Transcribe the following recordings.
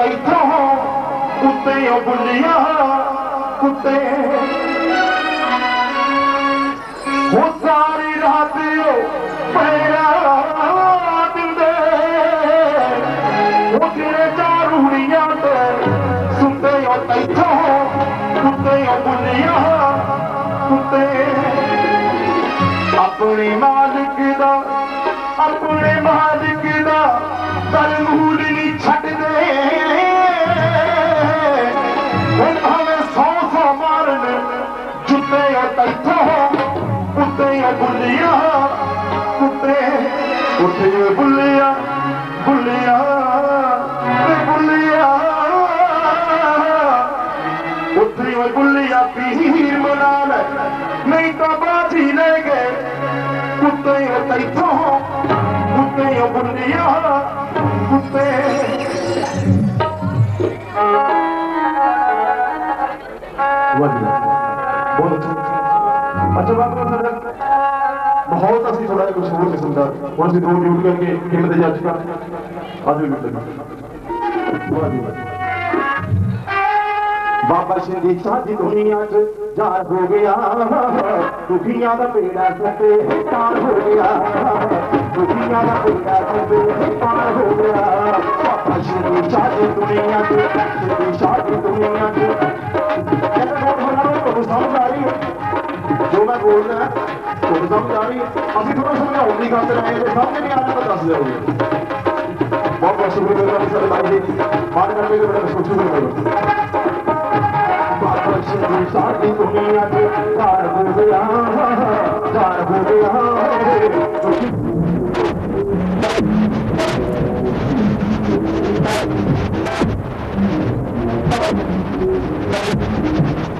कुते कुते राति चारू सुतो कुते मालिक मालिक बुलिया पीर बुलाली गे कुते कुते भुलिया कुते ਕੁਝ ਹੋਰ ਕਿਸਮ ਦਾ ਹੁਣ ਅਸੀਂ ਦੋ ਕਰਕੇ ਹਿੰਮਤ ਦੇ ਜੱਜ ਕਰ। ਆਜੋ ਮਿੰਟ ਬਾਬਾ ਸ਼੍ਰੀ ਸਾਡੀ ਦੁਨੀਆ 'ਚ ਜਾਰ ਹੋ ਗਿਆ, ਦੁਖੀਆਂ ਦਾ ਪੇੜਾ ਸੱਤੇ ਪਾਰ ਹੋ ਗਿਆ। ਦੁਖੀਆਂ ਦਾ ਪੇੜਾ ਸੱਤੇ ਪਾਰ ਹੋ ਗਿਆ। ਬਾਬਾ ਸ਼੍ਰੀ ਸਾਡੀ ਦੁਨੀਆ 'ਚ ਸਾਡੀ ਦੁਨੀਆ 'ਚ बोलना तो समझ आ रही असं थोड़ा समझाओ नहीं खाते रहे तो समझ नहीं आता तो दस जाओगे बहुत बहुत शुक्रिया सर भाई जी। बात करने के बड़ा सोच रहे सारी दुनिया के कार हो गया कार हो गया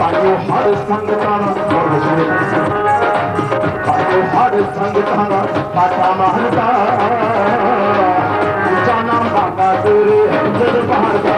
पायो हर संग तारा पायो हर संग तारा पाटा महता जाना भागा तेरे जल पहाड़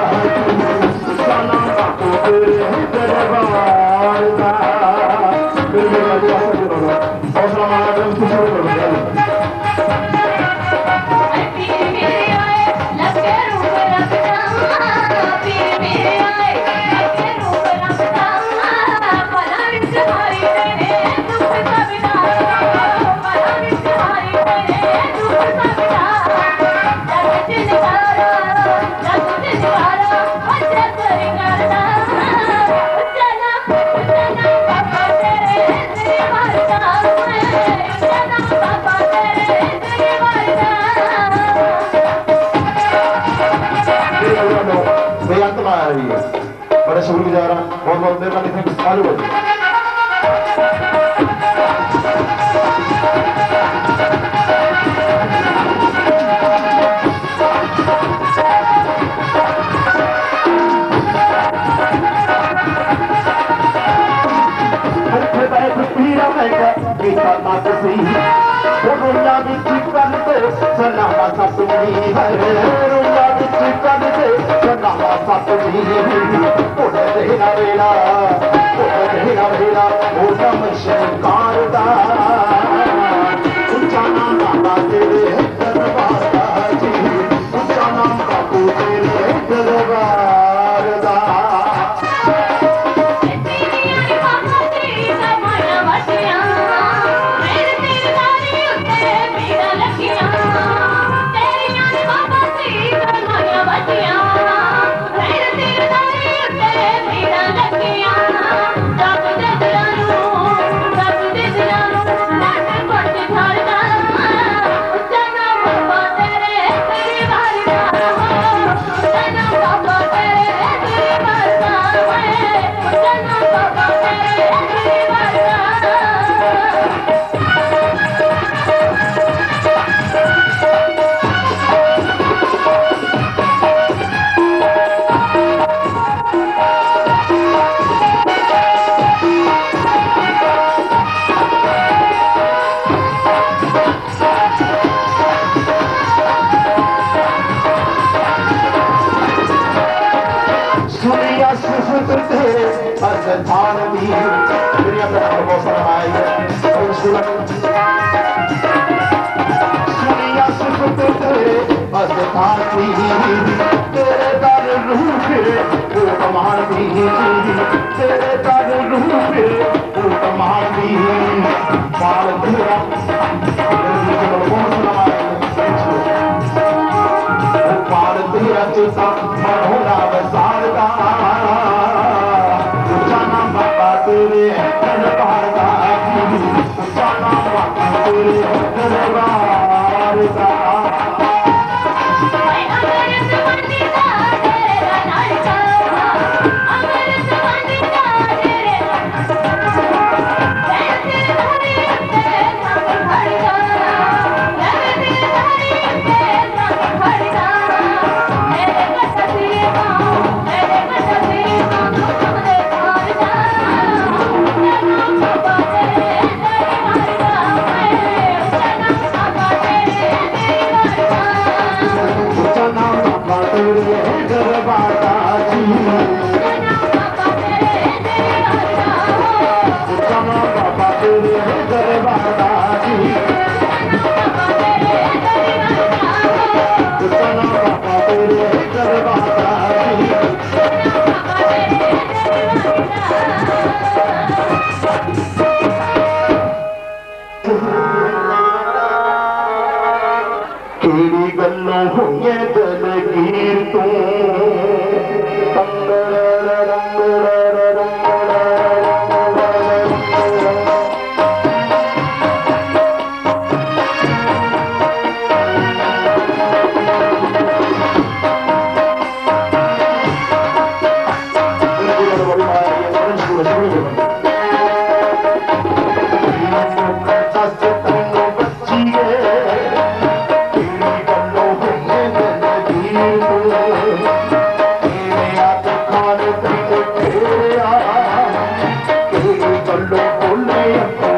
रे रे रे रे रे रे பாலபுரம் சொல்லும் புள்ளையப்பா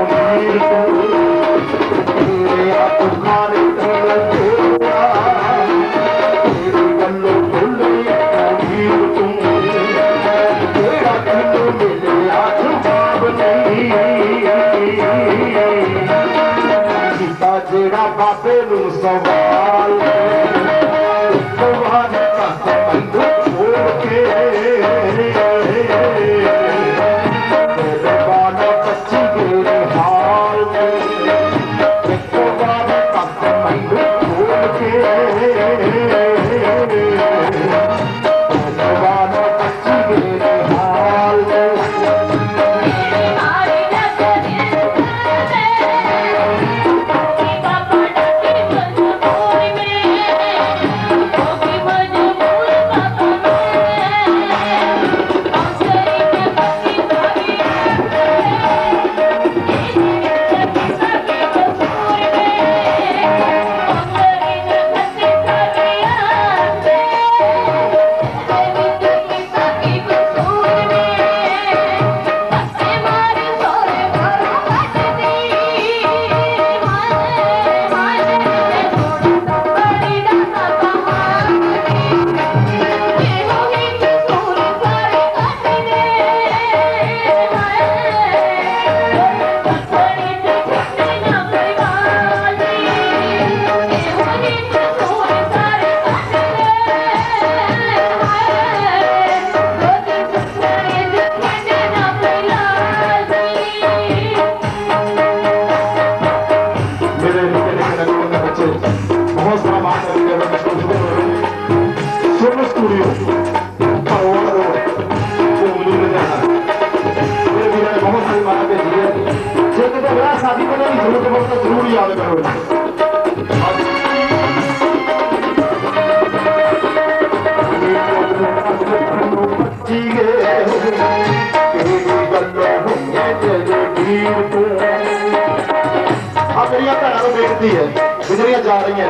ਦਿੱਤੀ ਹੈ, ਬਿਜਲੀਆਂ ਜਾ ਰਹੀਆਂ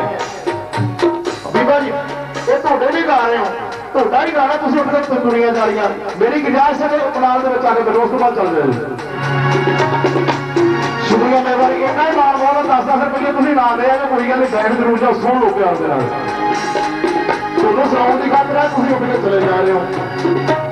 ਬੀਬਾ ਜੀ, ਇਹ ਤੁਹਾਡੇ ਵੀ ਗਾ ਰਹੇ ਹੋ। ਤੁਹਾਡਾ ਹੀ ਗਾਣਾ ਤੁਸੀਂ ਉੱਠ ਕੇ ਦੁਨੀਆ ਜਾ ਰਹੀਆਂ। ਮੇਰੀ ਗੁਜਾਰਿਸ਼ ਹੈ ਕਿ ਉਪਨਾਲ ਦੇ ਵਿੱਚ ਆ ਕੇ ਮਿਲੋ ਉਸ ਤੋਂ ਬਾਅਦ ਚੱਲ ਜਾਓ ਸ਼ੁਕਰੀਆ ਮੈਂ ਵਾਰੀ ਇਹਨਾਂ ਹੀ ਮਾਰ ਮੋਲ 10-10 ਰੁਪਏ ਤੁਸੀਂ ਨਾਲ ਦੇ ਆਗੇ ਕੋਈ ਗੱਲ ਨਹੀਂ ਬੈਠ ਜ਼ਰੂਰ ਜਾਓ, ਸੁਣ ਲਓ ਪਿਆਰ ਦੇ ਨਾਲ। ਤੁਹਾਨੂੰ ਸੁਣਾਉਣ ਦੀ ਖਾਤਰ ਤੁਸੀਂ ਉੱਠ ਕੇ ਚਲੇ ਜਾ ਰਹੇ ਹੋ।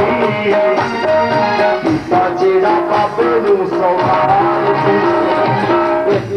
Started up a balloon so high. If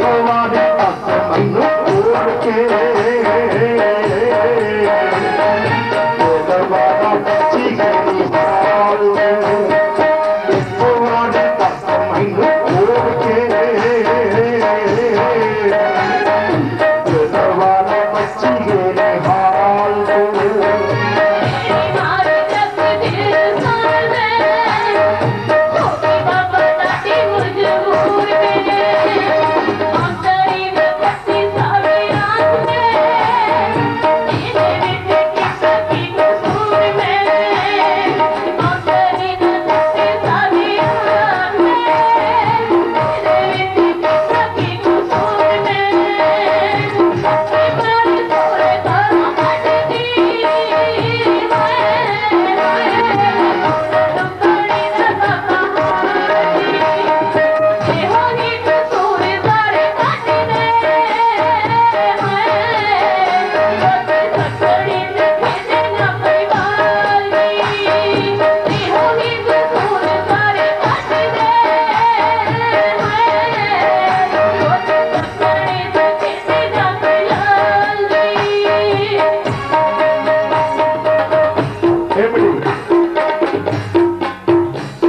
ਇਹ ਬੜੀ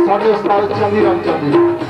ਸਾਡੇ ਉਸਤਾਦ ਚੰਦੀ ਰਾਮ ਚੰਦੀ